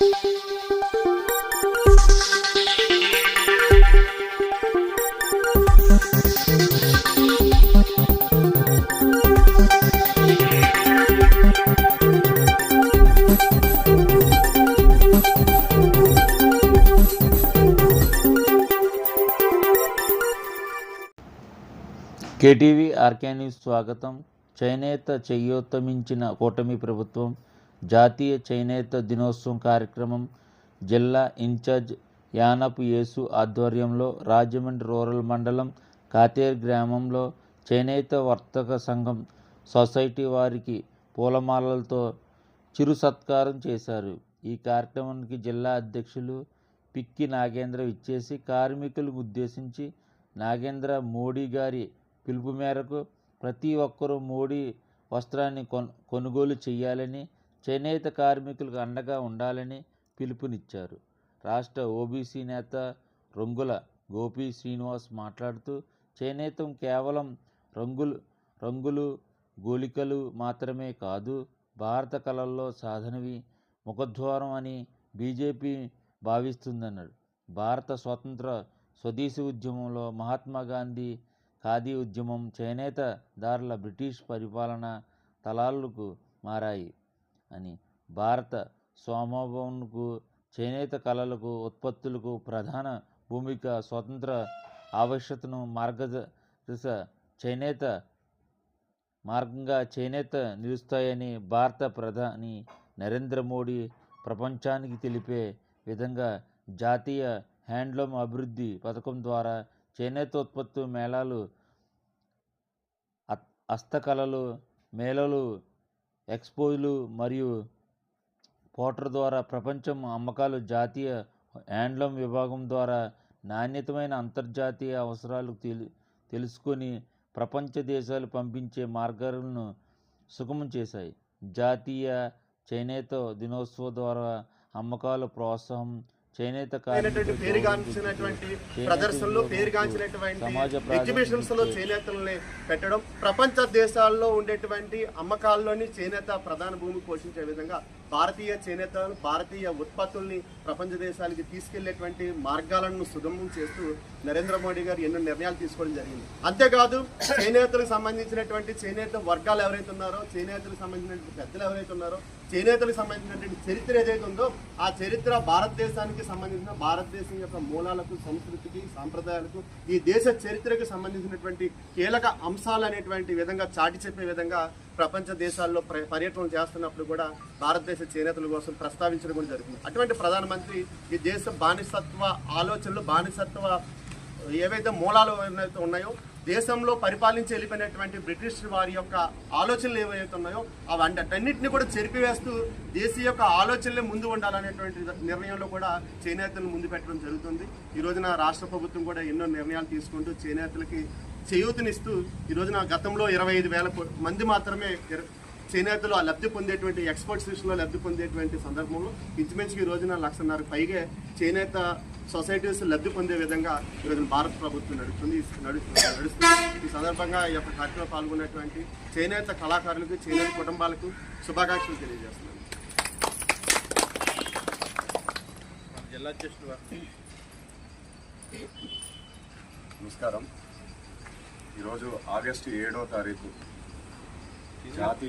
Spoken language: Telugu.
కేటీవీ ఆర్కే న్యూస్ స్వాగతం. చేనేత చెయ్యోత్తమించిన కూటమి ప్రభుత్వం జాతీయ చేనేత దినోత్సవం కార్యక్రమం జిల్లా ఇన్ఛార్జ్ యానపు యేసు ఆధ్వర్యంలో రాజమండ్రి రూరల్ మండలం కాతేరు గ్రామంలో చేనేత వర్తక సంఘం సొసైటీ వారికి పూలమాలలతో చిరు సత్కారం చేశారు. ఈ కార్యక్రమానికి జిల్లా అధ్యక్షులు పిక్కి నాగేంద్ర ఇచ్చేసి కార్మికులకు ఉద్దేశించి నాగేంద్ర మోడీ గారి పిలుపు మేరకు ప్రతి ఒక్కరూ మోడీ వస్త్రాన్ని కొన్ కొనుగోలు చేయాలని చేనేత కార్మికులకు అండగా ఉండాలని పిలుపునిచ్చారు. రాష్ట్ర ఓబీసీ నేత రంగుల గోపి శ్రీనివాస్ మాట్లాడుతూ చేనేతం కేవలం రంగులు రంగులు గోలికలు మాత్రమే కాదు భారత కళల్లో సాధనవి ముఖద్వారం అని బీజేపీ భావిస్తుందన్నాడు. భారత స్వతంత్ర స్వదేశీ ఉద్యమంలో మహాత్మా గాంధీ ఖాదీ ఉద్యమం చేనేత దారుల బ్రిటిష్ పరిపాలన తలాలకు మారాయి. అని భారత స్వామభవన్కు చేనేత కళలకు ఉత్పత్తులకు ప్రధాన భూమిక స్వతంత్ర ఆవశ్యకతను మార్గదర్శ చేనేత మార్గంగా చేనేత నిలుస్తాయని భారత ప్రధాని నరేంద్ర మోడీ ప్రపంచానికి తెలిపే విధంగా జాతీయ హ్యాండ్లూమ్ అభివృద్ధి పథకం ద్వారా చేనేత ఉత్పత్తి మేళాలు హస్తకళలు మేళలు ఎక్స్పోలు మరియు పోర్టర్ ద్వారా ప్రపంచం అమ్మకాలు జాతీయ హ్యాండ్లూమ్ విభాగం ద్వారా నాణ్యతమైన అంతర్జాతీయ అవసరాలు తెలు తెలుసుకొని ప్రపంచ దేశాలు పంపించే మార్గాలను సుగమం చేశాయి. జాతీయ చేనేత దినోత్సవం ద్వారా అమ్మకాల ప్రోత్సాహం చేనేత పేరుగాంచినటువంటి ప్రదర్శనలు పేరుగాంచినటువంటి ఎగ్జిబిషన్స్లో చేనేతల్ని పెట్టడం ప్రపంచ దేశాల్లో ఉండేటువంటి అమ్మకాల్లోని చేనేత ప్రధాన భూమి పోషించే విధంగా భారతీయ చేనేత భారతీయ ఉత్పత్తుల్ని ప్రపంచ దేశాలకి తీసుకెళ్ళేటువంటి మార్గాలను సుగమం చేస్తూ నరేంద్ర మోడీ గారు ఎన్నో నిర్ణయాలు తీసుకోవడం జరిగింది. అంతేకాదు చేనేతలకు సంబంధించినటువంటి చేనేత వర్గాలు ఎవరైతే ఉన్నారో చేనేతలకు సంబంధించినటువంటి పెద్దలు ఎవరైతే ఉన్నారో చేనేతలకు సంబంధించినటువంటి చరిత్ర ఏదైతే ఉందో ఆ చరిత్ర భారతదేశానికి సంబంధించిన భారతదేశం యొక్క మూలాలకు సంస్కృతికి సాంప్రదాయాలకు ఈ దేశ చరిత్రకు సంబంధించినటువంటి కీలక అంశాలు అనేటువంటి విధంగా చాటి చెప్పే విధంగా ప్రపంచ దేశాల్లో ప్ర- చేస్తున్నప్పుడు కూడా భారతదేశ చేనేతల కోసం ప్రస్తావించడం కూడా జరిగింది. అటువంటి ప్రధానమంత్రి ఈ దేశ బానిసత్వ ఆలోచనలు బానిసత్వ ఏవైతే మూలాలు ఉన్నాయో దేశంలో పరిపాలించి వెళ్ళిపోయినటువంటి బ్రిటిష్ వారి యొక్క ఆలోచనలు ఏవైతే ఉన్నాయో అవన్నిటిని కూడా చెరిపివేస్తూ దేశీయ యొక్క ఆలోచనలే ముందు ఉండాలనేటువంటి నిర్ణయంలో కూడా చేనేతలను ముందు పెట్టడం జరుగుతుంది. ఈ రోజున రాష్ట్ర ప్రభుత్వం కూడా ఎన్నో నిర్ణయాలు తీసుకుంటూ చేనేతలకి చేయూతనిస్తూ ఈ రోజున గతంలో ఇరవై ఐదు వేల మంది మాత్రమే చేనేతలు ఆ లబ్ధి పొందేటువంటి ఎక్స్పోర్ట్ సిస్టంలో లబ్ధి పొందేటువంటి సందర్భంలో ఇంచుమించుకు ఈ రోజున లక్షన్నర పైగా చేనేత సొసైటీస్ లబ్ధి పొందే విధంగా ఈ రోజున భారత ప్రభుత్వం నడుస్తుంది నడుస్తుంది నడుస్తుంది. ఈ సందర్భంగా ఈ యొక్క కార్యక్రమంలో పాల్గొన్నటువంటి చేనేత కళాకారులకు చేనేత కుటుంబాలకు శుభాకాంక్షలు తెలియజేస్తున్నాను. జిల్లా అధ్యక్షుడు నమస్కారం. ఈరోజు ఆగస్టు ఏడో తారీఖు జాతీయ